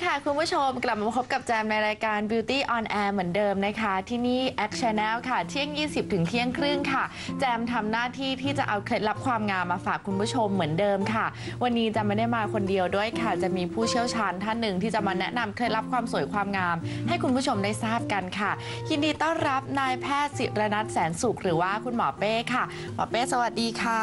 วัสดีค่ะ คุณผู้ชมกลับมาพบกับแจมในรายการ Beauty on Air เหมือนเดิมนะคะ ที่นี่ Act Channel ค่ะ เที่ยง 20 ถึงเที่ยงครึ่งค่ะ แจมทำหน้าที่ที่จะเอาเคล็ดลับความงามมาฝากคุณผู้ชมเหมือนเดิมค่ะ วันนี้จะไม่ได้มาคนเดียวด้วยค่ะ จะมีผู้เชี่ยวชาญท่านหนึ่งที่จะมาแนะนำเคล็ดลับความสวยความงาม ให้คุณผู้ชมได้ทราบกันค่ะ ยินดีต้อนรับนายแพทย์ศิรนัทแสนสุขหรือว่าคุณหมอเป้ค่ะ หมอเป้สวัสดีค่ะ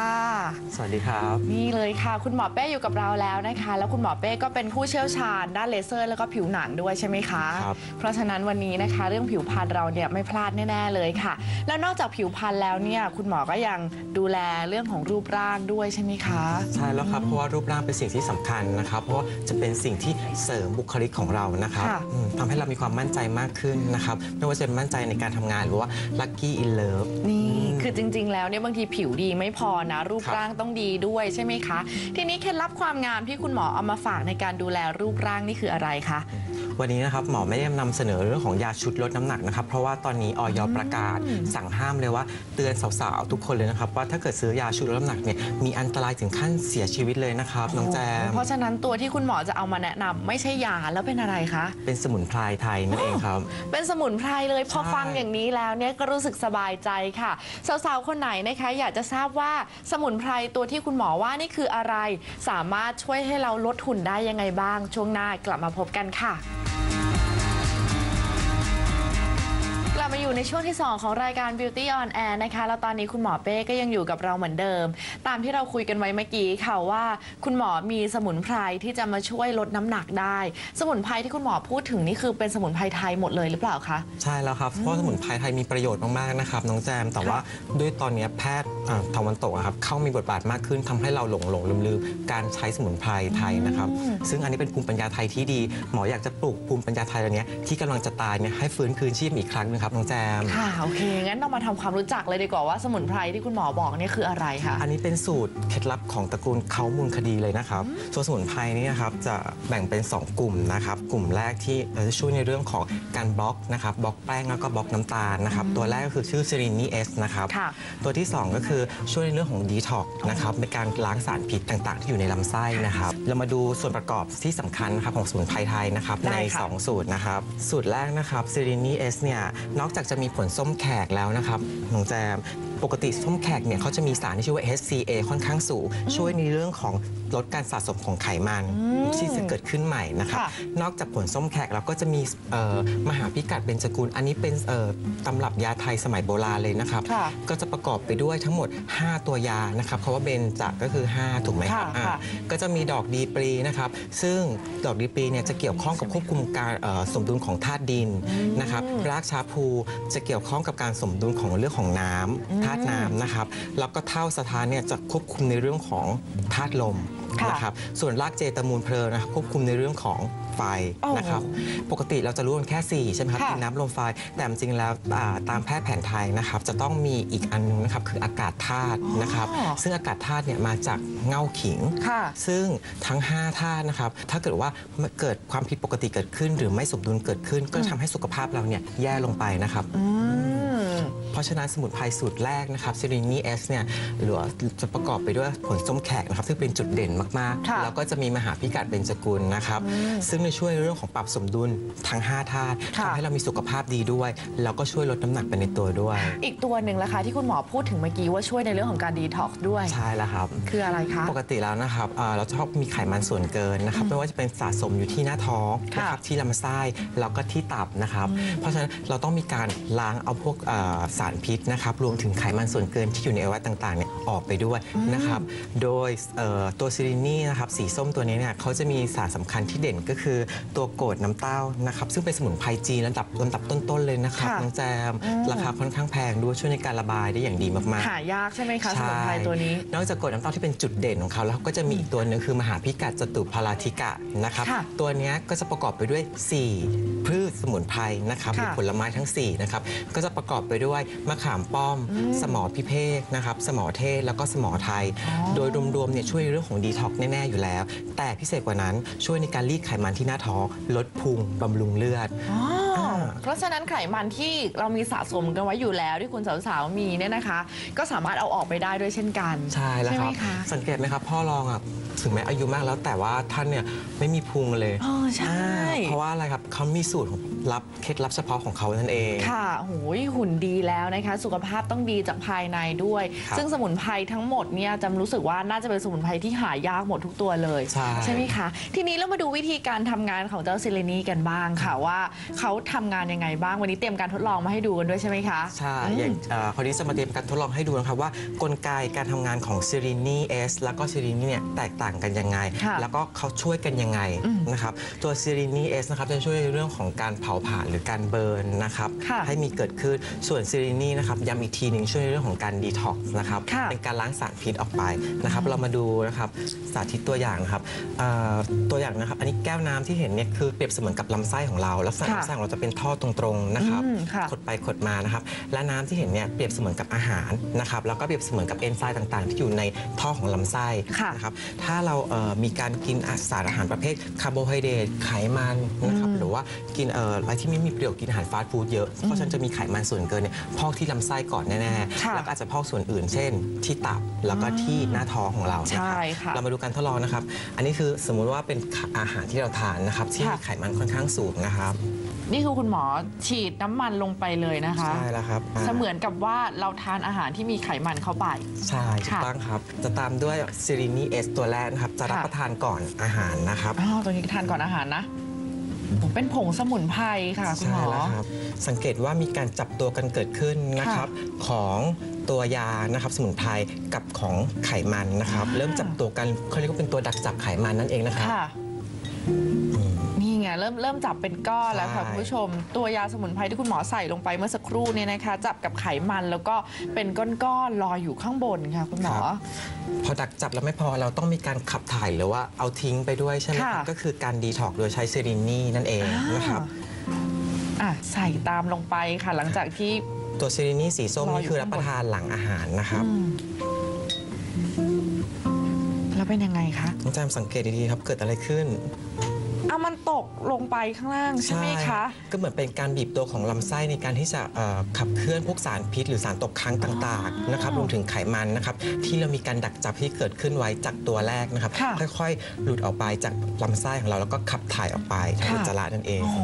สวัสดีครับ นี่เลยค่ะ คุณหมอเป้อยู่กับเราแล้วนะคะ แล้วคุณหมอเป้ก็เป็นผู้เชี่ยวชาญด้านเลเซอร์แล้วก็ผิวหนังด้วยใช่ไหมคะ ครับ เพราะฉะนั้นวันนี้นะคะ เรื่องผิวพรรณเราเนี่ยไม่พลาดแน่ๆเลยค่ะ แล้วนอกจากผิวพรรณแล้วเนี่ยคุณหมอก็ยังดูแลเรื่องของรูปร่างด้วยใช่ไหมคะ ใช่แล้วครับ เพราะว่ารูปร่างเป็นสิ่งที่สำคัญนะครับ เพราะว่าจะเป็นสิ่งที่เสริมบุคลิกของเรานะครับค่ะ อืมทำให้เรามีความมั่นใจมากขึ้นนะครับ ไม่ว่าจะเป็นมั่นใจในการทำงานหรือว่า lucky in love นี่คือจริง ๆ แล้วเนี่ยบางทีผิวดีไม่พอนะรูปครับร่างต้องดีด้วยใช่ไหมคะ ทีนี้เคล็ดลับความงามที่คุณหมอเอามาฝากในการดูแลรูปร่างนี่คืออะไรคะ วันนี้นะครับหมอไม่ได้นำเสนอเรื่องของยาชุดลดน้ำหนักนะครับ เพราะว่าตอนนี้ออยประกาศสั่งห้ามเลยว่าเตือนสาวๆทุกคนเลยนะครับว่าถ้าเกิดซื้อยาชุดลดน้ำหนักเนี่ยมีอันตรายถึงขั้นเสียชีวิตเลยนะครับน้องแจมเพราะฉะนั้นตัวที่คุณหมอจะเอามาแนะนำไม่ใช่ยาแล้วเป็นอะไรคะ เป็นสมุนไพรไทยนั่นเองครับ เป็นสมุนไพรเลยพอใช่ ฟังอย่างนี้แล้วเนี่ยก็รู้สึกสบายใจค่ะสาวๆ คนไหนนะคะอยากจะทราบว่าสมุนไพรตัวที่คุณหมอว่านี่คืออะไร สามารถช่วยให้เราลดหุ่นได้ยังไงบ้าง ช่วงหน้ากลับมาพบกันค่ะ บมาอยู่ในช่วงที่ 2 ของรายการ Beauty on Air นะคะ แล้วตอนนี้คุณหมอเป้ก็ยังอยู่กับเราเหมือนเดิม ตามที่เราคุยกันไว้เมื่อกี้ค่ะว่า คุณหมอมีสมุนไพรที่จะมาช่วยลดน้ำหนักได้ สมุนไพรที่คุณหมอพูดถึงนี่คือเป็นสมุนไพรไทยหมดเลยหรือเปล่าคะ ใช่แล้วครับ เพราะสมุนไพรไทยมีประโยชน์มากๆนะครับน้องแจม แต่ว่าด้วยตอนนี้แพทย์อ่าตะวันตกครับเข้ามีบทบาทมากขึ้นทำให้เราหลงหลงลืมๆการใช้สมุนไพรไทยนะครับ ซึ่งอันนี้เป็นภูมิปัญญาไทยที่ดี หมออยากจะปลูกภูมิปัญญาไทยอันเนี้ยที่กำลังจะตายเนี่ยให้ฟื้นคืนชีพอีกครั้งนึงครับน้องแจม ค่ะ โอเค งั้นเรามาทำความรู้จักเลยดีกว่าว่าสมุนไพรที่คุณหมอบอกเนี่ยคืออะไรคะ อันนี้เป็นสูตรเคล็ดลับของตระกูลเขามูลคดีเลยนะครับส่วนสมุนไพรนี่นะครับจะแบ่งเป็น 2 กลุ่มนะครับ กลุ่มแรกที่เอ่อจะช่วยในเรื่องของการบล็อกนะครับบล็อกแป้งแล้วก็บล็อกน้ำตาลนะครับ ตัวแรกก็คือชื่อซิรินีเอสนะครับ ค่ะตัวที่ 2 ก็คือช่วยในเรื่องของดีท็อกนะครับในการล้างสารพิษต่างๆ ที่อยู่ในลำไส้นะครับ เรามาดูส่วนประกอบที่สำคัญนะครับของสมุนไพรไทยนะครับได้ใน ค่ะ 2 สูตรนะครับ สูตรแรกนะครับซิรินีเอสเนี่ยนอกจากจะมีผลส้มแขกแล้วนะครับน้องแจม ปกติส้มแขกเนี่ยเขาจะมีสารที่ชื่อว่า HCA ค่อนข้างสูง ช่วยในเรื่องของลดการสะสมของไขมันที่จะเกิดขึ้นใหม่นะครับค่ะนอกจากผลส้มแขกเราก็จะมีเอ่อมหาพิกัดเบญจกุล อันนี้เป็นเอ่อตำรับยาไทยสมัยโบราณเลยนะครับค่ะก็จะประกอบไปด้วยทั้งหมด 5 ตัวยานะครับเพราะว่าเบนจะก็คือ 5 ถูกไหมครับค่ะอ่าค่ะก็จะมีดอกดีปรีนะครับ ซึ่งดอกดีปรีเนี่ยจะเกี่ยวข้องกับควบคุมการเอ่อสมดุลของธาตุดินนะครับรากชาพูจะเกี่ยวข้องกับการสมดุลของเรื่องของน้ำธาตุน้ำนะครับ แล้วก็เท่าสถานเนี่ยจะควบคุมในเรื่องของธาตุลมค่ะนะครับ ส่วนรากเจตมูลเพลิงนะครับควบคุมในเรื่องของไฟโอ้นะครับ ปกติเราจะรู้กันแค่ 4 ใช่ไหมครับค่ะดินน้ำลมไฟ แต่จริงๆแล้วอ่าตามแพทย์แผนไทยนะครับ จะต้องมีอีกอันนึงนะครับคืออากาศธาตุนะครับอ๋อซึ่งอากาศธาตุเนี่ยมาจากเง่าขิงค่ะซึ่งทั้ง 5ธาตุนะครับ ถ้าเกิดว่าเกิดความผิดปกติเกิดขึ้น หรือไม่สมดุลเกิดขึ้น ก็ทำให้สุขภาพเราเนี่ยแย่ลงไปนะครับอืมเพ ราะฉะนั้นสมุนไพรสูตรแรกนะครับซิรินีเอสเนี่ยหรือว่าจะประกอบไปด้วยผลส้มแขกนะครับซึ่งเป็นจุดเด่นมากค่ะๆแล้วก็จะมีมหาพิกัดเบญจกุลนะครับซึ่งในช่วยเรื่องของปรับสมดุลทั้ง5ธาตุค่ะทำให้เรามีสุขภาพดีด้วย แล้วก็ช่วยลดน้ำหนักไปในตัวด้วย อีกตัวหนึ่งละคะที่คุณหมอพูดถึงเมื่อกี้ว่าช่วยในเรื่องของการดีท็อกซ์ด้วย ใช่แล้วครับ คืออะไรคะ ปกติแล้วนะครับเอ่อเราชอบมีไขมันส่วนเกินนะครับไม่ว่าจะเป็นสะสมอยู่ที่หน้าท้องค่ะนะครับที่ลำไส้แล้วก็ที่ตับนะครับ เพราะฉะนั้นเราต้องมีการล้างเอาพวกเอ่อสารพิษนะครับรวมถึงไขมันส่วนเกินที่อยู่ในอวัยวะต่างๆเนี่ยออกไปด้วยนะครับโดยเอ่อตัวซิรินีนะครับสีส้มตัวนี้เนี่ยเขาจะมีสารสำคัญที่เด่นก็คือตัวโกรดน้ำเต้านะครับซึ่งเป็นสมุนไพรจีนระดับลำดับต้นๆเลยนะครับค่ะน้องแจมราคาค่อนข้างแพงด้วยช่วยในการระบายได้อย่างดีมากๆหายากใช่ไหมคะสใช่มุนไพรตัวนี้ นอกจากกรดน้ำเต้าที่เป็นจุดเด่นของเขาแล้วเขาก็จะมีอีกตัวหนึงคือมหาพิกัดจตุพาราธิกะนะครับค่ะตัวเนี้ยก็จะประกอบไปด้วย 4 พืชสมุนไพรนะครับหรือค่ะผลไม้ทั้ง4นะครับก็จะประกอบไปด้วยมะขามป้อม สมอพิเภกนะครับ สมอเทศแล้วก็สมอไทย โดยรวมๆเนี่ยช่วยเรื่องของดีท็อกแน่ๆอยู่แล้ว แต่พิเศษกว่านั้นช่วยในการรีดไขมันที่หน้าท้อง ลดพุงบำรุงเลือดอ๋ออ่าเพราะฉะนั้นไขมันที่เรามีสะสมกันไว้อยู่แล้วที่คุณสาวๆมีเนี่ยนะคะ ก็สามารถเอาออกไปได้ด้วยเช่นกัน ใช่แล้วไหคมรับคะสังเกตไหมครับ พ่อรองอะถึงแม้อายุมากแล้วแต่ว่าท่านเนี่ยไม่มีพุงเลยอ๋อใช่อ่า เพราะว่าอะไรครับเขามีสูตรของลับเคล็ดลับเฉพาะของเขานั่นเอง ค่ะโหยหุ่นดีแล้วนะคะ สุขภาพต้องดีจากภายในด้วยครับซึ่งสมุนไพรทั้งหมดเนี่ยจำรู้สึกว่าน่าจะเป็นสมุนไพรที่หายากหมดทุกตัวเลยใช่ไหมคะ ทีนี้เรามาดูวิธีการทำงานของเจ้าซิเลนีกันบ้างค่ะว่าเขาทำงานยังไงบ้างวันนี้เตรียมการทดลองมาให้ดูกันด้วยใช่ไหมคะใช่อืมอย่างเอ่อคนนี้จะมาเตรียมการทดลองให้ดูนะครับว่ากลไกการทำงานของ s e r e n i S แล้วก็ s e r e n i เนี่ยแตกต่างกันยังไงค่ะแล้วก็เขาช่วยกันยังไงอืมนะครับตัว s e r e n i S นะครับจะช่วยในเรื่องของการเผาผลาญหรือการเบิร์นนะครับค่ะให้มีเกิดขึ้นส่วน s e r e n i นะครับย้ำอีกทีหนึ่งช่วยในเรื่องของการดีท็อกซ์นะครับค่ะเป็นการล้างสารพิษออกไปนะครับ เรามาดูนะครับสาธิตตัวอย่างนะครับเอ่อตัวอย่างนะครับ อันนี้แก้วน้ำที่เห็นเนี่ยคือเปรียบเสมือนกับลำไส้ของเราลักษณะค่ะลำไส้ของเราจะเป็นท่อตรงๆนะครับอืมค่ะขดไปขดมานะครับ และน้ำที่เห็นเนี่ยเปรียบเสมือนกับอาหารนะครับแล้วก็เปรียบเสมือนกับเอนไซม์ต่างๆ ที่อยู่ในท่อของลำไส้ค่ะนะครับถ้าเราเอ่อมีการกินอาสารอาหารประเภทคาร์โบไฮเดรตไขมันนะครับอืมหรือว่ากินเอ่ออะไรที่ไม่มีประโยชน์กินอาหารฟาสต์ฟู้ดเยอะเพราะฉะนั้นจะมีไขมันส่วนเกินเนี่ยพอกที่ลำไส้ก่อนแน่ค่ะๆแล้วก็อาจจะพอกส่วนอื่น เช่น ที่ตับแล้วก็ที่หน้าท้องของเรานะใช่ครับค่ะเรามาดูการทดลองนะครับ อันนี้คือสมมุติว่าเป็นอาหารที่เราทานนะครับที่ค่ะมีไขมันค่อนข้างสูงนะครับนี่คือคุณหมอฉีดน้ำมันลงไปเลยนะคะ ใช่แล้วครับอ่า เสมือนกับว่าเราทานอาหารที่มีไขมันเข้าไป ใช่ถูกค่ะต้องครับ จะตามด้วยซิรินีเอสตัวแรกนะครับ จะรับค่ะ ประทานก่อนอาหารนะครับอ๋อตัวนี้ทานก่อนอาหารนะผม เป็นผงสมุนไพรค่ะคุณหมอใช่แล้วครับ สังเกตว่ามีการจับตัวกันเกิดขึ้นนะครับ ของตัวยานะครับสมุนไพรกับของไขมันนะครับอ่าเริ่มจับตัวกันเขาเรียกว่าเป็นตัวดักจับไขมันนั่นเองนะครับค่ะ นี่ไงเริ่มเริ่มจับเป็นก้อนแล้วค่ะใช่คุณผู้ชม ตัวยาสมุนไพรที่คุณหมอใส่ลงไปเมื่อสักครู่เนี่ยนะคะ จับกับไขมันแล้วก็เป็นก้อนๆลอยอยู่ข้างบนค่ะคุณหมอพอดักจับแล้วไม่พอเราต้องมีการขับถ่ายหรือว่าเอาทิ้งไปด้วยใช่ไหมครับค่ะ ก็คือการดีท็อกโดยใช้ซิรินีนั่นเองนะครับ อะใส่ตามลงไปค่ะ หลังจากที่ ตัวซิรินีสีส้มรออยู่ นี่คือรับประทานหลังอาหารนะครับอืมแล้วเป็นยังไงคะน้องแจมสังเกตดีๆครับเกิดอะไรขึ้น อะมันตกลงไปข้างล่างใช่ไหมคะ ก็เหมือนเป็นการบีบตัวของลำไส้ในการที่จะเอ่อขับเคลื่อนพวกสารพิษ หรือสารตกค้างต่างๆนะครับรวมถึงไขมันนะครับที่เรามีการดักจับที่เกิดขึ้นไว้จากตัวแรกนะครับ ค่ะ ค่อยๆ หลุดออกไปจากลำไส้ของเราแล้วก็ขับถ่ายออกไปทางค่ะอุจจาระนั่นเองโอ้โห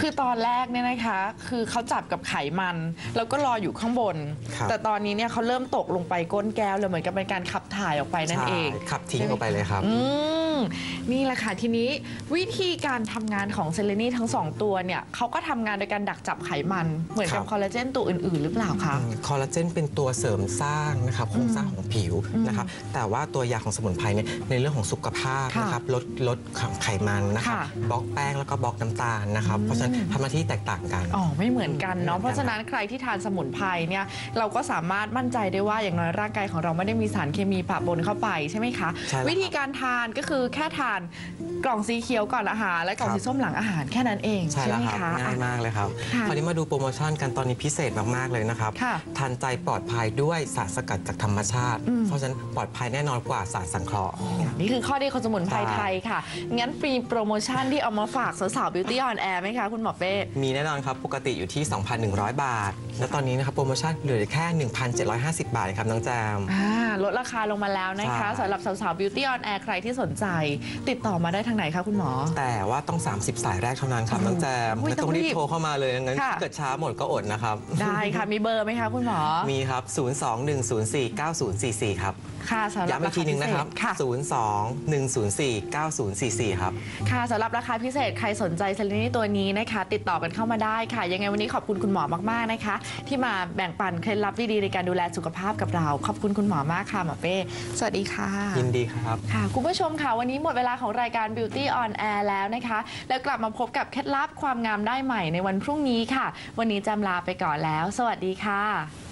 คือตอนแรกเนี่ยนะคะ คือเขาจับกับไขมัน แล้วก็รออยู่ข้างบน ครับ แต่ตอนนี้เนี่ยเขาเริ่มตกลงไปก้นแก้วเลยเหมือนกับเป็นการขับถ่ายออกไปนั่นเอง ใช่ขับทิ้งออกไปเลยครับ อืม นี่แหละค่ะทีนี้วิธีการทำงานของเซเลนีทั้งสองตัวเนี่ยเขาก็ทำงานโดยการดักจับไขมันเหมือนกับครับ คอลลาเจนตัวอื่น ๆ หรือเปล่าคะ คอลลาเจนเป็นตัวเสริมสร้างนะครับโครงสร้างของผิวนะครับแต่ว่าตัวยาของสมุนไพรเนี่ยในเรื่องของสุขภาพค่ะนะครับลดลดไขมันนะครับค่ะ บล็อกแป้งแล้วก็บล็อกน้ำตาลนะครับเพราะฉะนั้นทำหน้าที่แตกต่างกัน อ๋อไม่เหมือนกันเนาะไม่เหมือนกันเพราะฉะนั้นใครที่ทานสมุนไพรเนี่ยเราก็สามารถมั่นใจได้ว่าอย่างน้อยร่างกายของเราไม่ได้มีสารเคมีปะปนเข้าไปใช่ไหมคะ ใช่แล้ววิธีการทานก็คือแค่ทานกล่องสีเขียวก่อนอาหาร และกล่องครับสีส้มหลังอาหารแค่นั้นเองใช่แล้วไหมครับคะง่ายมากเลยครับค่ะคราวนี้มาดูโปรโมชั่นกันตอนนี้พิเศษมากๆเลยนะครับค่ะทันใจปลอดภัยด้วยสารสกัดจากธรรมชาติอืมเพราะฉะนั้นปลอดภัยแน่นอนกว่าสารสังเคราะห์นี่คือข้อดีของสมุนไพรใช่ไทยค่ะ งั้นฟรีโปรโมชั่นที่เอามาฝากสาวๆ Beauty on Air ไหมคะ คุณหมอเป้ มีแน่นอนครับ ปกติอยู่ที่ 2,100 บาท และตอนนี้นะครับโปรโมชั่นเหลือแค่ 1,750 บาทครับน้องแจมอ่าลดราคาลงมาแล้วนะคะใช่สำหรับสาวๆ Beauty on Air ใครที่สนใจ ติดต่อมาได้ทางไหนคะคุณหมอ แต่ว่าต้อง 30 สายแรกเท่านั้นครับน้องแจมอุ๊ยและต้องรีบต้องรีบโทรเข้ามาเลยงั้นค่ะเกิดช้าหมดก็อดนะครับ ได้ค่ะ มีเบอร์ไหมคะคุณหมอ มีครับ 021049044 ครับ ค่ะสำหรับย้ำอีรากคาทีหพินึ่งเศนะครัษบค่ะ021049044 ครับ ค่ะสำหรับราคาพิเศษใครสนใจเซเลนีตัวนี้นะคะ ติดต่อกันเข้ามาได้ค่ะ ยังไงวันนี้ขอบคุณคุณหมอมากๆนะคะที่มาแบ่งปันเคล็ดลับดีๆในการดูแลสุขภาพกับเรา ขอบคุณคุณหมอมากค่ะหมอเป้สวัสดีค่ะยินดีครับ ค่ะ คุณผู้ชมค่ะ วันนี้หมดเวลาของรายการ Beauty on Air แล้วนะคะ แล้วกลับมาพบกับเคล็ดลับความงามได้ใหม่ในวันพรุ่งนี้ค่ะ วันนี้จำลาไปก่อนแล้ว สวัสดีค่ะ